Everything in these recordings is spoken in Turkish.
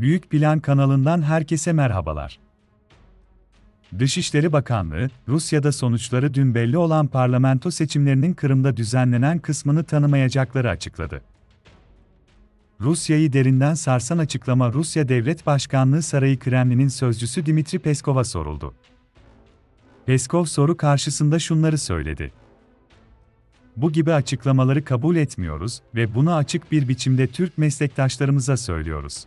Büyük Plan kanalından herkese merhabalar. Dışişleri Bakanlığı, Rusya'da sonuçları dün belli olan parlamento seçimlerinin Kırım'da düzenlenen kısmını tanımayacakları açıkladı. Rusya'yı derinden sarsan açıklama Rusya Devlet Başkanlığı Sarayı Kremlin'in sözcüsü Dimitri Peskov'a soruldu. Peskov soru karşısında şunları söyledi. Bu gibi açıklamaları kabul etmiyoruz ve bunu açık bir biçimde Türk meslektaşlarımıza söylüyoruz.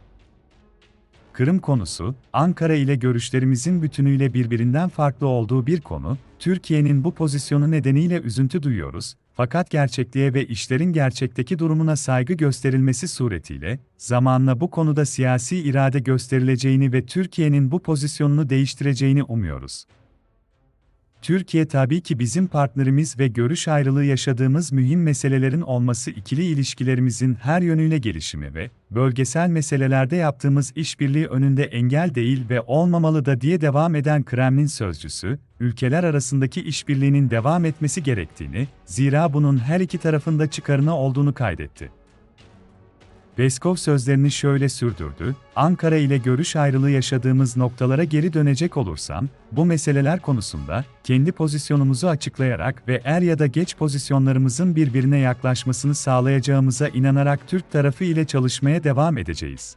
Kırım konusu, Ankara ile görüşlerimizin bütünüyle birbirinden farklı olduğu bir konu, Türkiye'nin bu pozisyonu nedeniyle üzüntü duyuyoruz, fakat gerçekliğe ve işlerin gerçekteki durumuna saygı gösterilmesi suretiyle, zamanla bu konuda siyasi irade gösterileceğini ve Türkiye'nin bu pozisyonunu değiştireceğini umuyoruz. Türkiye tabii ki bizim partnerimiz ve görüş ayrılığı yaşadığımız mühim meselelerin olması ikili ilişkilerimizin her yönüyle gelişimi ve bölgesel meselelerde yaptığımız işbirliği önünde engel değil ve olmamalı da diye devam eden Kremlin sözcüsü, ülkeler arasındaki işbirliğinin devam etmesi gerektiğini, zira bunun her iki tarafında çıkarına olduğunu kaydetti. Peskov sözlerini şöyle sürdürdü, Ankara ile görüş ayrılığı yaşadığımız noktalara geri dönecek olursam, bu meseleler konusunda kendi pozisyonumuzu açıklayarak ve er ya da geç pozisyonlarımızın birbirine yaklaşmasını sağlayacağımıza inanarak Türk tarafı ile çalışmaya devam edeceğiz.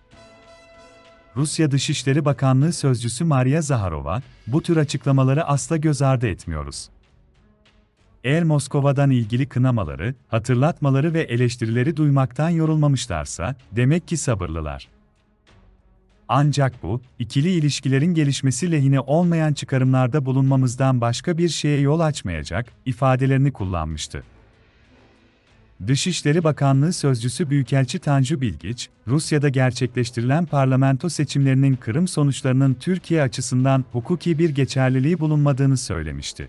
Rusya Dışişleri Bakanlığı Sözcüsü Maria Zaharova, bu tür açıklamaları asla göz ardı etmiyoruz. Eğer Moskova'dan ilgili kınamaları, hatırlatmaları ve eleştirileri duymaktan yorulmamışlarsa, demek ki sabırlılar. Ancak bu, ikili ilişkilerin gelişmesi lehine olmayan çıkarımlarda bulunmamızdan başka bir şeye yol açmayacak, ifadelerini kullanmıştı. Dışişleri Bakanlığı Sözcüsü Büyükelçi Tanju Bilgiç, Rusya'da gerçekleştirilen parlamento seçimlerinin Kırım sonuçlarının Türkiye açısından hukuki bir geçerliliği bulunmadığını söylemişti